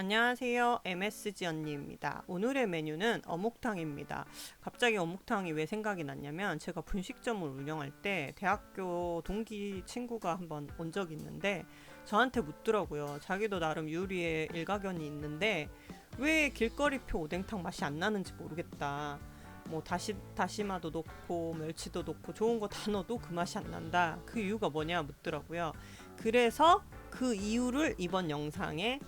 안녕하세요. MSG 언니입니다. 오늘의 메뉴는 어묵탕입니다. 갑자기 어묵탕이 왜 생각이 났냐면 제가 분식점을 운영할 때 대학교 동기 친구가 한번 온 적이 있는데 저한테 묻더라고요. 자기도 나름 요리에 일가견이 있는데 왜 길거리표 오뎅탕 맛이 안 나는지 모르겠다. 뭐 다시 다시마도 넣고 멸치도 넣고 좋은 거 다 넣어도 그 맛이 안 난다. 그 이유가 뭐냐 묻더라고요. 그래서 그 이유를 이번 영상에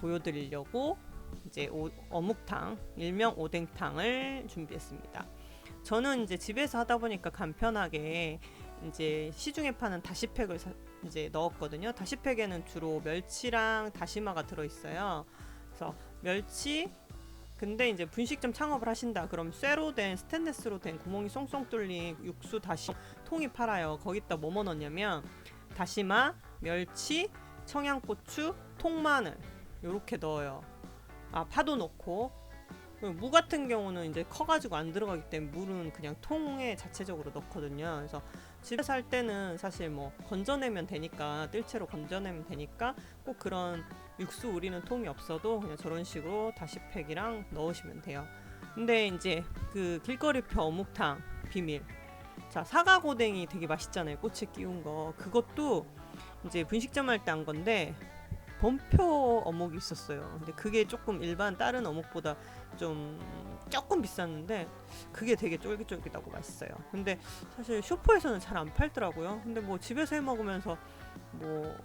보여드리려고 이제 오, 어묵탕 일명 오뎅탕을 준비했습니다. 저는 이제 집에서 하다 보니까 간편하게 이제 시중에 파는 다시팩을 사, 이제 넣었거든요. 다시팩에는 주로 멸치랑 다시마가 들어 있어요. 그래서 멸치 근데 이제 분식점 창업을 하신다 그럼 쇠로 된 스테인레스로 된 구멍이 쏙쏙 뚫린 육수 다시 통이 팔아요. 거기다 뭐뭐 넣냐면 다시마, 멸치, 청양고추, 통마늘 요렇게 넣어요. 아 파도 넣고 무 같은 경우는 이제 커가지고 안 들어가기 때문에 물은 그냥 통에 자체적으로 넣거든요. 그래서 집에서 할 때는 사실 뭐 건져내면 되니까 뜰채로 건져내면 되니까 꼭 그런 육수 우리는 통이 없어도 그냥 저런 식으로 다시팩이랑 넣으시면 돼요. 근데 이제 그 길거리표 어묵탕 비밀. 자 사과 고댕이 되게 맛있잖아요. 꽃에 끼운 거. 그것도 이제 분식점 할 때 한 건데 범표 어묵이 있었어요. 근데 그게 조금 일반 다른 어묵보다 좀 조금 비쌌는데 그게 되게 쫄깃쫄깃하고 맛있어요. 근데 사실 슈퍼에서는 잘 안 팔더라고요. 근데 뭐 집에서 해 먹으면서 뭐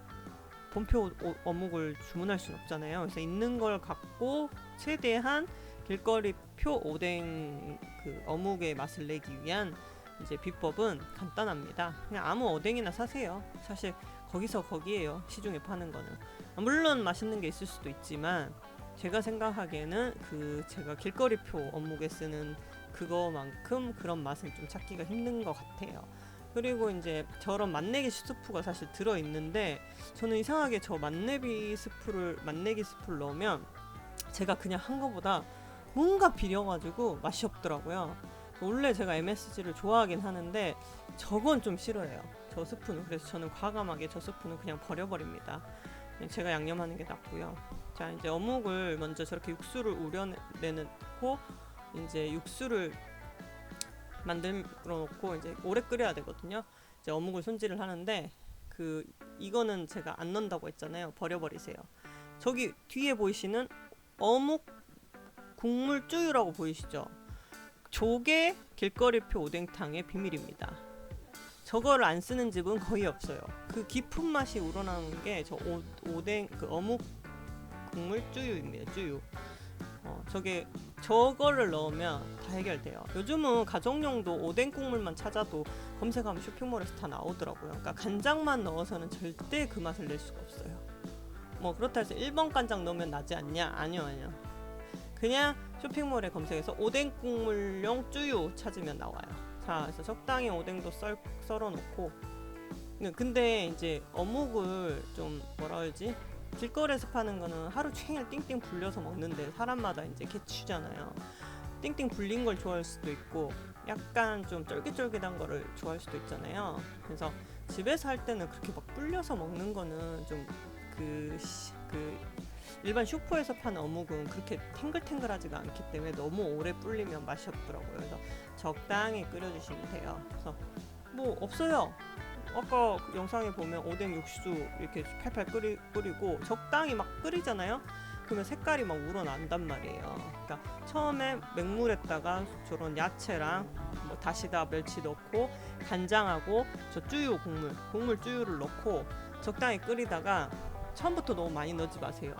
본표 어묵을 주문할 순 없잖아요. 그래서 있는 걸 갖고 최대한 길거리 표 오뎅 그 어묵의 맛을 내기 위한 이제 비법은 간단합니다. 그냥 아무 어댕이나 사세요. 사실 거기서 거기에요. 시중에 파는 거는. 물론 맛있는 게 있을 수도 있지만 제가 생각하기에는 그 제가 길거리표 어묵에 쓰는 그거만큼 그런 맛은 좀 찾기가 힘든 것 같아요. 그리고 이제 저런 맛내기 스프가 사실 들어 있는데 저는 이상하게 저 맛내기 스프를 맛내기 스프를 넣으면 제가 그냥 한 거보다 뭔가 비려가지고 맛이 없더라고요. 원래 제가 MSG를 좋아하긴 하는데 저건 좀 싫어해요. 저 스프는 그래서 저는 과감하게 저 스프는 그냥 버려버립니다. 제가 양념하는 게 낫고요. 자 이제 어묵을 먼저 저렇게 육수를 우려내놓고 이제 육수를 만들어 놓고 이제 오래 끓여야 되거든요. 이제 어묵을 손질을 하는데 그 이거는 제가 안 넣는다고 했잖아요. 버려버리세요. 저기 뒤에 보이시는 어묵 국물 쭈유라고 보이시죠? 조개 길거리표 오뎅탕의 비밀입니다. 저거를 안 쓰는 집은 거의 없어요. 그 깊은 맛이 우러나는 게 저 오뎅 그 어묵 국물 쭈유입니다. 쭈유. 어, 저게 저거를 넣으면 다 해결돼요. 요즘은 가정용도 오뎅 국물만 찾아도 검색하면 쇼핑몰에서 다 나오더라고요. 그러니까 간장만 넣어서는 절대 그 맛을 낼 수가 없어요. 뭐 그렇다 해서 1번 간장 넣으면 나지 않냐? 아니요, 아니요. 그냥 쇼핑몰에 검색해서 오뎅 국물용 쭈유 찾으면 나와요. 자, 그래서 적당히 오뎅도 썰, 썰어 놓고 근데 이제 어묵을 좀 뭐라 그러지? 길거리에서 파는 거는 하루 종일 띵띵 불려서 먹는데 사람마다 이제 개취잖아요. 띵띵 불린 걸 좋아할 수도 있고 약간 좀 쫄깃쫄깃한 거를 좋아할 수도 있잖아요. 그래서 집에서 할 때는 그렇게 막 불려서 먹는 거는 좀그 그 일반 슈퍼에서 파는 어묵은 그렇게 탱글탱글하지가 않기 때문에 너무 오래 불리면 맛이 없더라고요. 그래서 적당히 끓여주시면 돼요. 그래서 뭐 없어요. 아까 그 영상에 보면 오뎅 육수 이렇게 팔팔 끓이, 끓이고 적당히 막 끓이잖아요. 그러면 색깔이 막 우러난단 말이에요. 그러니까 처음에 맹물에다가 저런 야채랑 뭐 다시다 멸치 넣고 간장하고 저 쭈유 국물, 국물 쭈유를 넣고 적당히 끓이다가 처음부터 너무 많이 넣지 마세요.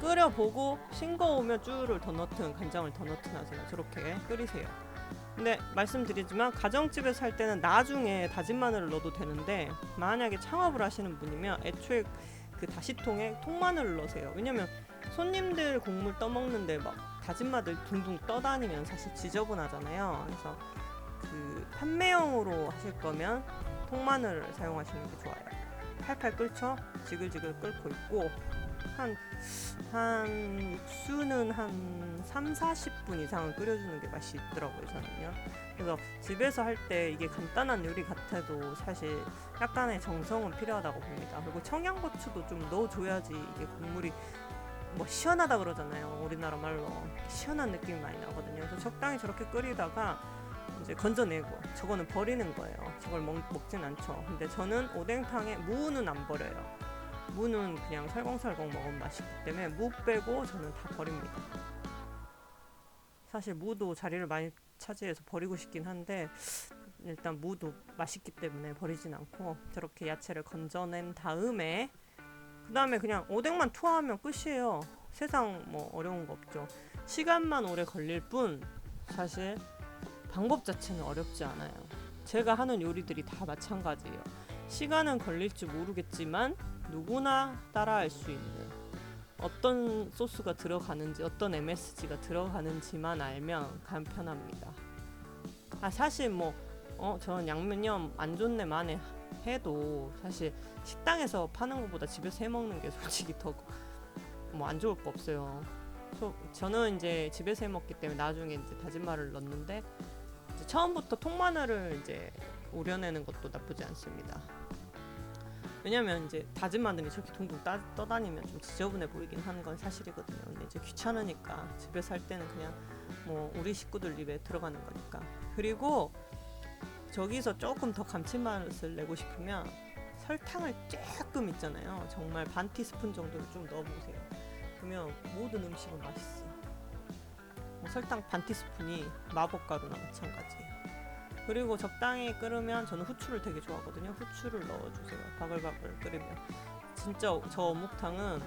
끓여보고 싱거우면 쭈유를 더 넣든 간장을 더 넣든 하세요. 저렇게 끓이세요. 근데 말씀드리지만 가정집에서 할 때는 나중에 다진 마늘을 넣어도 되는데 만약에 창업을 하시는 분이면 애초에 그 다시통에 통마늘을 넣으세요. 왜냐면 손님들 국물 떠먹는데 막 다진 마늘 둥둥 떠다니면 사실 지저분하잖아요. 그래서 그 판매용으로 하실 거면 통마늘을 사용하시는 게 좋아요. 팔팔 끓죠? 지글지글 끓고 있고 한, 한 육수는 한 3, 40분 이상은 끓여주는 게 맛이 있더라고요, 저는요. 그래서 집에서 할 때 이게 간단한 요리 같아도 사실 약간의 정성은 필요하다고 봅니다. 그리고 청양고추도 좀 넣어줘야지 이게 국물이 뭐 시원하다 그러잖아요. 우리나라 말로 시원한 느낌이 많이 나거든요. 그래서 적당히 저렇게 끓이다가 이제 건져내고 저거는 버리는 거예요. 저걸 먹, 먹진 않죠. 근데 저는 오뎅탕에 무는 안 버려요. 무는 그냥 살공살공 먹으면 맛있기 때문에 무 빼고 저는 다 버립니다. 사실 무도 자리를 많이 차지해서 버리고 싶긴 한데 일단 무도 맛있기 때문에 버리진 않고 저렇게 야채를 건져낸 다음에 그 다음에 그냥 오뎅만 투하하면 끝이에요. 세상 뭐 어려운 거 없죠. 시간만 오래 걸릴 뿐 사실 방법 자체는 어렵지 않아요. 제가 하는 요리들이 다 마찬가지예요. 시간은 걸릴지 모르겠지만 누구나 따라할 수 있는 어떤 소스가 들어가는지 어떤 MSG가 들어가는지만 알면 간편합니다. 아 사실 뭐 어, 저는 양면염 안 좋네 만에 해도 사실 식당에서 파는 것보다 집에서 해 먹는 게 솔직히 더 뭐 안 좋을 거 없어요. 저, 저는 이제 집에서 해 먹기 때문에 나중에 이제 다진 마늘 넣는데 처음부터 통마늘을 이제 우려내는 것도 나쁘지 않습니다. 왜냐면 이제 다진 마늘이 저렇게 둥둥 따, 떠다니면 좀 지저분해 보이긴 하는 건 사실이거든요. 근데 이제 귀찮으니까 집에서 할 때는 그냥 뭐 우리 식구들 입에 들어가는 거니까. 그리고 저기서 조금 더 감칠맛을 내고 싶으면 설탕을 조금 있잖아요. 정말 반 티스푼 정도를 좀 넣어보세요. 그러면 모든 음식은 맛있어. 뭐 설탕 반 티스푼이 마법가루나 마찬가지예요. 그리고 적당히 끓으면 저는 후추를 되게 좋아하거든요. 후추를 넣어주세요. 바글바글 끓이면 진짜 저 어묵탕은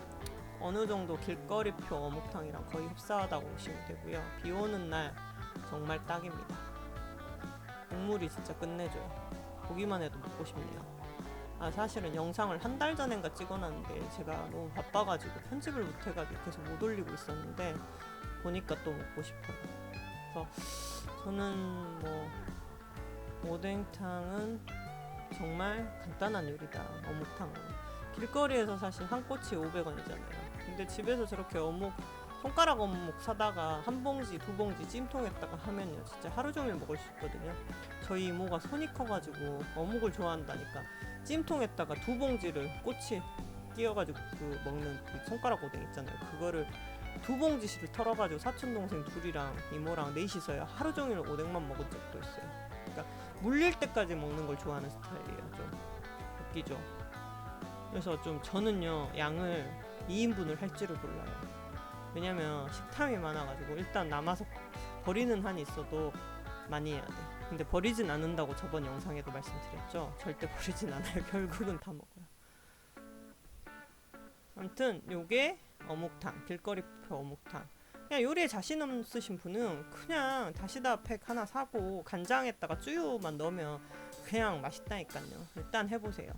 어느 정도 길거리표 어묵탕이랑 거의 흡사하다고 보시면 되고요. 비 오는 날 정말 딱입니다. 국물이 진짜 끝내줘요. 보기만 해도 먹고 싶네요. 아 사실은 영상을 한 달 전인가 찍어놨는데 제가 너무 바빠가지고 편집을 못해가지고 계속 못 올리고 있었는데 보니까 또 먹고 싶어요. 그래서 저는 뭐 오뎅탕은 정말 간단한 요리다. 어묵탕은 길거리에서 사실 한 꼬치 500원이잖아요. 근데 집에서 저렇게 어묵 손가락 어묵 사다가 한 봉지 두 봉지 찜통에다가 하면요 진짜 하루 종일 먹을 수 있거든요. 저희 이모가 손이 커가지고 어묵을 좋아한다니까 찜통에다가 두 봉지를 꼬치 끼워가지고 그 먹는 그 손가락 오뎅 있잖아요. 그거를 두 봉지씩을 털어가지고 사촌 동생 둘이랑 이모랑 넷이서요 하루 종일 오뎅만 먹은 적도 있어요. 그러니까 물릴 때까지 먹는 걸 좋아하는 스타일이에요. 좀 웃기죠. 그래서 좀 저는요 양을 2인분을 할 줄을 몰라요. 왜냐면 식탐이 많아가지고 일단 남아서 버리는 한이 있어도 많이 해야 돼. 근데 버리진 않는다고 저번 영상에도 말씀드렸죠. 절대 버리진 않아요. 결국은 다 먹어요. 아무튼 요게 어묵탕, 길거리표 어묵탕. 그냥 요리에 자신 없으신 분은 그냥 다시다 팩 하나 사고 간장에다가 쭈유만 넣으면 그냥 맛있다니까요. 일단 해보세요.